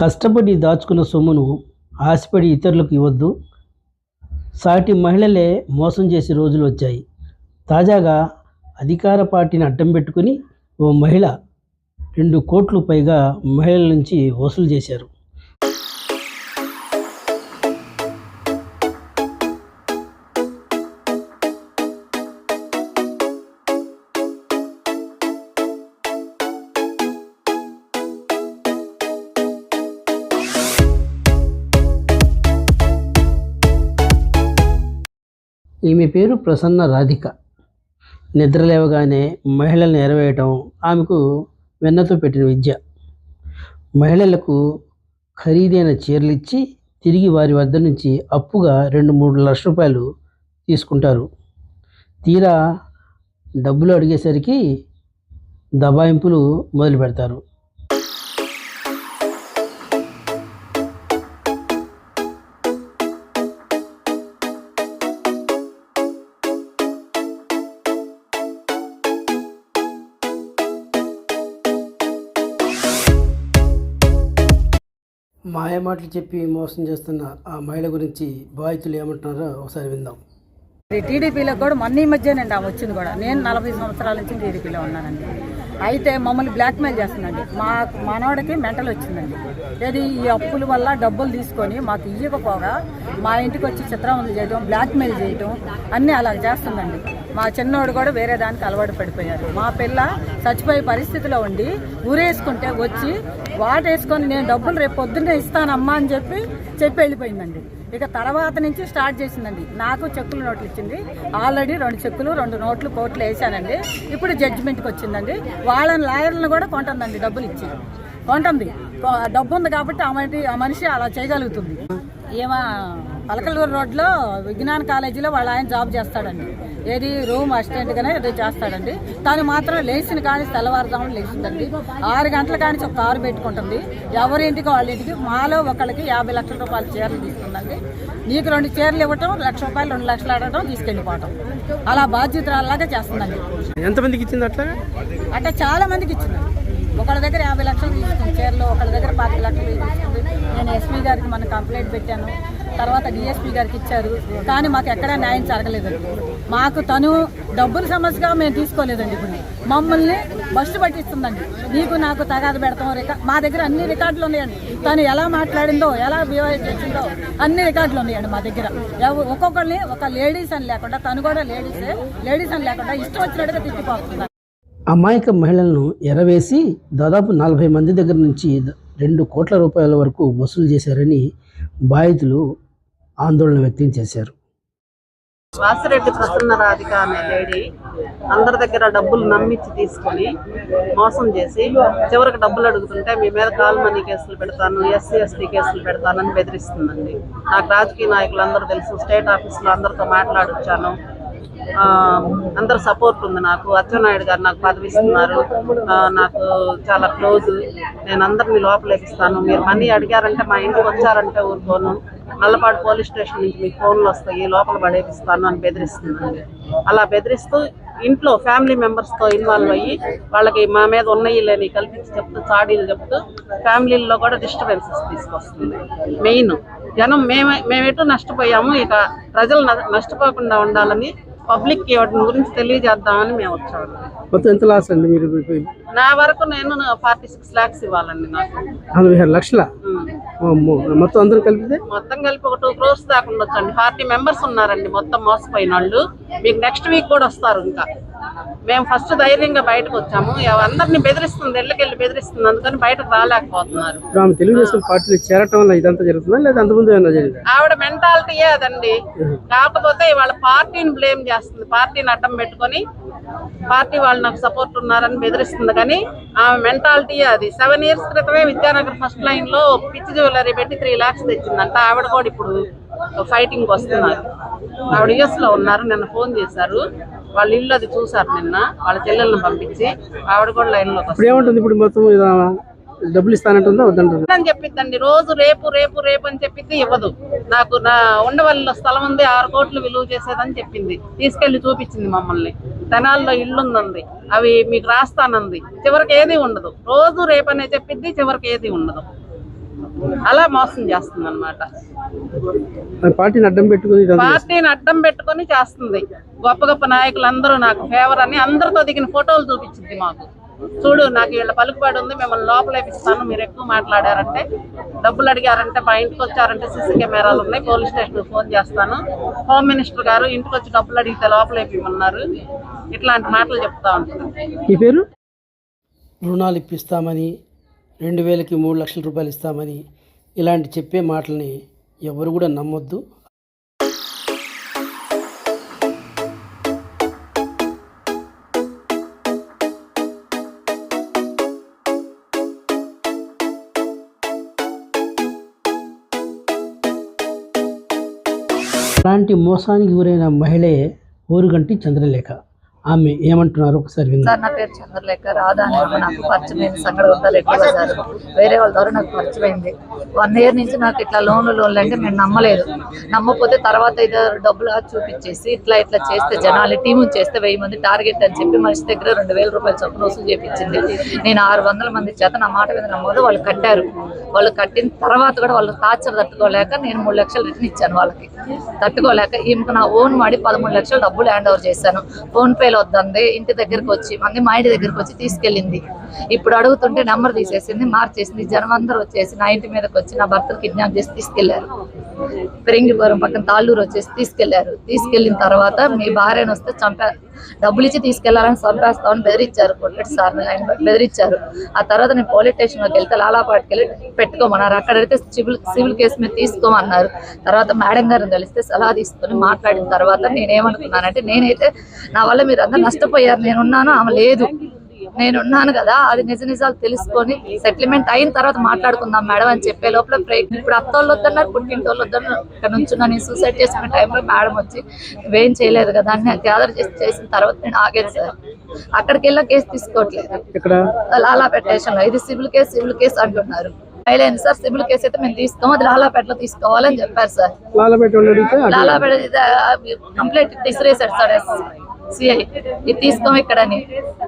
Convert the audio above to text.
కష్టపడి దాచుకున్న సొమ్మును ఆశపడి ఇతరులకు ఇవ్వద్దు. సాటి మహిళలే మోసం చేసే రోజులు వచ్చాయి. తాజాగా అధికార పార్టీని అడ్డం పెట్టుకుని ఓ మహిళ రెండు కోట్లు పైగా మహిళల నుంచి వసూలు చేశారు. ఈమె పేరు ప్రసన్న రాధిక. నిద్ర లేవగానే మహిళలను ఎరవేయటం ఆమెకు వెన్నతో పెట్టిన విద్య. మహిళలకు ఖరీదైన చీరలు ఇచ్చి తిరిగి వారి వద్ద నుంచి అప్పుగా రెండు మూడు లక్షల రూపాయలు తీసుకుంటారు. తీరా డబ్బులు అడిగేసరికి దబాయింపులు మొదలు పెడతారు మాయమాటలు చెప్పి మోసం చేస్తున్న ఆ మహిళ గురించి బాధితులు ఏమంటున్నారో ఒకసారి విందాం. టీడీపీలో కూడా మొన్న ఈ మధ్యనండి ఆమె వచ్చింది కూడా. నేను నలభై సంవత్సరాల నుంచి టీడీపీలో ఉన్నానండి. అయితే మమ్మల్ని బ్లాక్మెయిల్ చేస్తుందండి. మా మనవాడికి మెంటల్ వచ్చిందండి. ఏది ఈ అప్పుల వల్ల డబ్బులు తీసుకొని మాకు ఇవ్వకపోగా మా ఇంటికి వచ్చి చిత్రవంతులు చేయడం బ్లాక్మెయిల్ చేయడం అన్నీ అలా చేస్తుందండి. మా చిన్నోడు కూడా వేరే దానికి అలవాటు పడిపోయారు. మా పిల్ల చచ్చిపోయే పరిస్థితిలో ఉండి ఊరేసుకుంటే వచ్చి వాటేసుకొని నేను డబ్బులు రేపు పొద్దున్నే ఇస్తానమ్మా అని చెప్పి చెప్పి వెళ్ళిపోయిందండి. ఇక తర్వాత నుంచి స్టార్ట్ చేసిందండి. నాకు చెక్కులు నోట్లు ఇచ్చింది. ఆల్రెడీ రెండు చెక్కులు రెండు నోట్లు కోట్లు వేసానండి ఇప్పుడు జడ్జిమెంట్కి వచ్చిందండి. వాళ్ళని లాయర్లను కూడా కొంటుందండి డబ్బులు ఇచ్చి. కొంటుంది. డబ్బు ఉంది కాబట్టి ఆ మనిషి ఆ మనిషి అలా చేయగలుగుతుంది. ఏమా పలకలూరు రోడ్లో విజ్ఞాన కాలేజీలో వాళ్ళ ఆయన జాబ్ చేస్తాడండి. ఏది? రూమ్ అసిస్టెంట్గానే ఏదో చేస్తాడండి. తను మాత్రం లేచిన కానీ తెల్లవారుజామున లేచిందండి. ఆరు గంటల కానీ ఒక కారు పెట్టుకుంటుంది. ఎవరి ఇంటికి వాళ్ళ ఇంటికి మాలో ఒకళ్ళకి యాభై లక్షల రూపాయల చీరలు తీసుకుందండి. నీకు రెండు చీరలు ఇవ్వటం లక్ష రూపాయలు రెండు లక్షలు ఆడటం తీసుకెళ్ళిపోవటం. అలా బాధ్యతలాగా చేస్తుందండి. ఎంతమందికి ఇచ్చింది అట్లా? అంటే చాలా మందికి ఇచ్చింది. ఒకళ్ళ దగ్గర యాభై లక్షలు తీసుకుంది చీరలో ఒకళ్ళ దగ్గర పాతిక లక్షలు నేను ఎస్పీ గారికి మన కంప్లైంట్ పెట్టాను. తర్వాత డిఎస్పీ గారికి ఇచ్చారు. కానీ మాకు ఎక్కడా న్యాయం జరగలేదండి మాకు తను డబ్బుల సమస్యగా మేము తీసుకోలేదండి ఇప్పుడు. మమ్మల్ని బస్సు పట్టిస్తుందండి. నీకు నాకు తగాదు పెడతాం. రికా మా దగ్గర అన్ని రికార్డులు ఉన్నాయండి. తను ఎలా మాట్లాడిందో ఎలా బిహేవ్ చేసిందో అన్ని రికార్డులు ఉన్నాయండి మా దగ్గర. ఒక్కొక్కరిని ఒక లేడీస్ అని లేకుండా తను కూడా లేడీసే లేడీస్ అని లేకుండా ఇష్టం వచ్చినట్టుగా తిట్టిపోతుంది అమాయక మహిళలను ఎరవేసి దాదాపు నలభై మంది దగ్గర నుంచి రెండు కోట్ల రూపాయల వరకు వసూలు చేశారని బాధితులు ఆందోళన వ్యక్తం చేశారు. వాసిరెడ్డి ప్రసన్న రాధిక అనే లేడీ అందరి దగ్గర డబ్బులు నమ్మించి తీసుకొని మోసం చేసి చివరికి డబ్బులు అడుగుతుంటే మీ మీద కాల్ మనీ కేసులు పెడతాను ఎస్సీ ఎస్టీ కేసులు పెడతానని బెదిరిస్తుందండి. నాకు రాజకీయ నాయకులు అందరూ తెలుసు స్టేట్ ఆఫీసులో అందరితో మాట్లాడొచ్చాను. అందరు సపోర్ట్ ఉంది నాకు. అచ్చెన్నాయుడు గారు నాకు పదవిస్తున్నారు నాకు చాలా క్లోజ్ నేను అందరినీ లోపలేపిస్తాను మీరు మనీ అడిగారంటే మా ఇంటికి వచ్చారంటే ఊరుకోను. నల్లపాడు పోలీస్ స్టేషన్ నుంచి మీకు ఫోన్లు వస్తాయి. లోపల పడేపిస్తాను అని బెదిరిస్తుందండి అలా బెదిరిస్తూ ఇంట్లో ఫ్యామిలీ మెంబర్స్తో ఇన్వాల్వ్ అయ్యి వాళ్ళకి మా మీద ఉన్నాయి లేని కల్పించి చెప్తూ చాడీలు చెప్తూ ఫ్యామిలీల్లో కూడా డిస్టర్బెన్సెస్ తీసుకొస్తుంది. మెయిన్ జనం మేమే మేమెటు నష్టపోయాము. ఇక ప్రజలు న- నష్టపోకుండా ఉండాలని పబ్లిక్కి వాటి గురించి తెలియజేద్దామని మేము వచ్చాము మొత్తం ఎంత లాస్ అండి మీరు నా వరకు నేను ఫార్టీ సిక్స్ లాక్స్ ఇవ్వాలండి నాకు. నలభై ఆరు లక్షల. మొత్తం అందరూ కలిపితే? మొత్తం కలిపి ఒక టూ క్రోర్స్ దాకా ఉండొచ్చండి. ఫార్టీ మెంబర్స్ ఉన్నారండి మొత్తం మోసపోయిన వాళ్ళు మీకు నెక్స్ట్ వీక్ కూడా వస్తారు ఇంకా. మేము ఫస్ట్ ధైర్యంగా బయటకు వచ్చాము. అందరినీ బెదిరిస్తుంది ఎళ్ళకెళ్ళి బెదిరిస్తుంది. అందుకని బయటకు రాలేకపోతున్నారు. తెలుగుదేశం పార్టీలో చేరటం వల్ల ఇదంతా జరుగుతుందా? లేదా అంతకుముందు ఆవిడ మెంటాలిటీయే అదండి. కాకపోతే వాళ్ళ పార్టీని బ్లేమ్ చేస్తుంది. పార్టీని అడ్డం పెట్టుకొని పార్టీ వాళ్ళు నాకు సపోర్ట్ ఉన్నారని బెదిరిస్తుంది. కానీ ఆమె మెంటాలిటీయే అది. సెవెన్ ఇయర్స్ క్రితమే విద్యానగర్ ఫస్ట్ లైన్లో పిచ్చి జ్యువెలరీ పెట్టి త్రీ లాక్స్ తెచ్చిందంట. ఆవిడ కూడా ఇప్పుడు ఫైటింగ్ వస్తున్నారు. ఆవిడ యుఎస్లో ఉన్నారు. నిన్న ఫోన్ చేశారు. వాళ్ళ ఇల్లు అది చూసారు నిన్న వాళ్ళ చెల్లెలను పంపించి ఆవిడ కూడా లైన్లోకి ఇప్పుడు ఏమంటుంది ఇప్పుడు మొత్తం డబ్బులు ఇస్తానంటుందా వద్దంటుందా? అని చెప్పిద్దండి రోజు రేపు రేపు రేపు అని చెప్పిద్ది ఇవ్వదు. నాకు నా ఉండవల్లిలో స్థలం ఉంది ఆరు కోట్లు విలువ చేసేదని చెప్పింది. తీసుకెళ్ళి చూపించింది మమ్మల్ని. తెనాల్లో ఇల్లు ఉందంది అవి మీకు రాస్తానంది. చివరికి ఏది ఉండదు. రోజు రేపు అనే చెప్పిద్ది చివరికి ఏది ఉండదు. అలా మోసం చేస్తుంది అనమాట పార్టీని అడ్డం పెట్టుకుని పార్టీని అడ్డం పెట్టుకొని చేస్తుంది. గొప్ప గొప్ప నాయకులందరూ నాకు ఫేవర్ అని అందరితో దిగిన ఫోటోలు చూపించింది మాకు. చూడు నాకు వీళ్ళ పలుకుబడి ఉంది మిమ్మల్ని లోపలేపిస్తాను మీరు ఎక్కువ మాట్లాడారంటే డబ్బులు అడిగారంటే మా ఇంటికి వచ్చారంటే సీసీ కెమెరాలు ఉన్నాయి పోలీస్ స్టేషన్ ఫోన్ చేస్తాను. హోమ్ మినిస్టర్ గారు ఇంటికి వచ్చి డబ్బులు అడిగితే లోపలేపిమన్నారు ఇట్లాంటి మాటలు చెప్తా పేరు? రుణాలు ఇప్పిస్తామని రెండు వేలకి మూడు లక్షల రూపాయలు ఇస్తామని ఇలాంటి చెప్పే మాటల్ని ఎవరు కూడా నమ్మొద్దు. అలాంటి మోసానికి గురైన మహిళే ఊరుగంటి చంద్రలేఖ. ఆమె ఏమంటున్నారు ఒకసారి సార్ నా పేరు చంద్రలేఖ రాధా అని నాకు పరిచయమైంది. సంగడ ఉంటారు ఎక్కువ బజార్ వేరే వాళ్ళ ద్వారా నాకు పరిచయమైంది. వన్ ఇయర్ నుంచి నాకు ఇట్లా లోన్లు లోన్లు అంటే మేము నమ్మలేదు. నమ్మకపోతే తర్వాత ఇదో డబ్బులు చూపించేసి ఇట్లా ఇట్లా చేస్తే జనాలు టీము చేస్తే వెయ్యి మంది టార్గెట్ అని చెప్పి మనిషి దగ్గర రెండు వేల రూపాయలు చొప్పున వసూలు చేపించింది. నేను ఆరు వందల మంది చేత నా మాట మీద నమ్మదు వాళ్ళు కట్టారు. వాళ్ళు కట్టిన తర్వాత కూడా వాళ్ళు టార్చర్ తట్టుకోలేక నేను మూడు లక్షలు రిటర్న్ ఇచ్చాను వాళ్ళకి. తట్టుకోలేక ఈమెకు నా ఓన్ మాడి పదమూడు లక్షలు డబ్బులు హ్యాండ్ ఓవర్ చేశాను. ఫోన్ పేలో వద్దంది ఇంటి దగ్గరకు వచ్చి మంది మా ఇంటి దగ్గరకు వచ్చి తీసుకెళ్ళింది. ఇప్పుడు అడుగుతుంటే నెంబర్ తీసేసింది మార్చేసింది. జనం అందరూ వచ్చేసి నా ఇంటి మీదకి వచ్చి నా భర్తను కిడ్నాప్ చేసి తీసుకెళ్ళారు. పెరింగిపురం పక్కన తాళ్ళూరు వచ్చేసి తీసుకెళ్ళారు. తీసుకెళ్ళిన తర్వాత మీ భార్యను వస్తే చంపారు డబ్బులు ఇచ్చి తీసుకెళ్ళాలని చంపేస్తామని బెదిరించారు కొట్టటి సార్ ఆయన బెదిరించారు. ఆ తర్వాత నేను పోలీస్ స్టేషన్లోకి వెళ్తే లాలాపాటికి వెళ్ళి పెట్టుకోమన్నారు. అక్కడ అయితే సివిల్ సివిల్ కేసు మీద తీసుకోమన్నారు. తర్వాత మేడం గారిని కలిస్తే సలహా తీసుకొని మాట్లాడిన తర్వాత నేనేమనుకున్నానంటే నేనైతే నా వల్ల మీరు అంతా నష్టపోయారు. నేనున్నాను ఆమె లేదు. నేనున్నాను కదా అది నిజ నిజాలు తెలుసుకొని సెటిల్మెంట్ అయిన తర్వాత మాట్లాడుకుందాం మేడం అని చెప్పే లోపల ఇప్పుడు అత్తోళ్ళు వద్దన్నారు పుట్టింటోళ్ళు వద్దన్నారు. ఇక్కడ నుంచి నేను సూసైడ్ చేసుకునే టైంలో మేడం వచ్చి నువ్వేం చేయలేదు కదా అని గ్యాదర్ చేసి చేసిన తర్వాత నేను ఆగాను సార్. అక్కడికి వెళ్ళా కేసు తీసుకోవట్లేదు. ఇక్కడ లాలాపేట స్టేషన్లో ఇది సివిల్ కేసు సివిల్ కేసు అంటున్నారు. అయిలేదు సార్ సివిల్ కేసు అయితే మేము తీసుకోము అది లాలాపేటలో తీసుకోవాలని చెప్పారు సార్. లాలపేట కంప్లీట్ డిస్రేసాడు సార్ సిఐ ఇది తీసుకోము ఇక్కడని.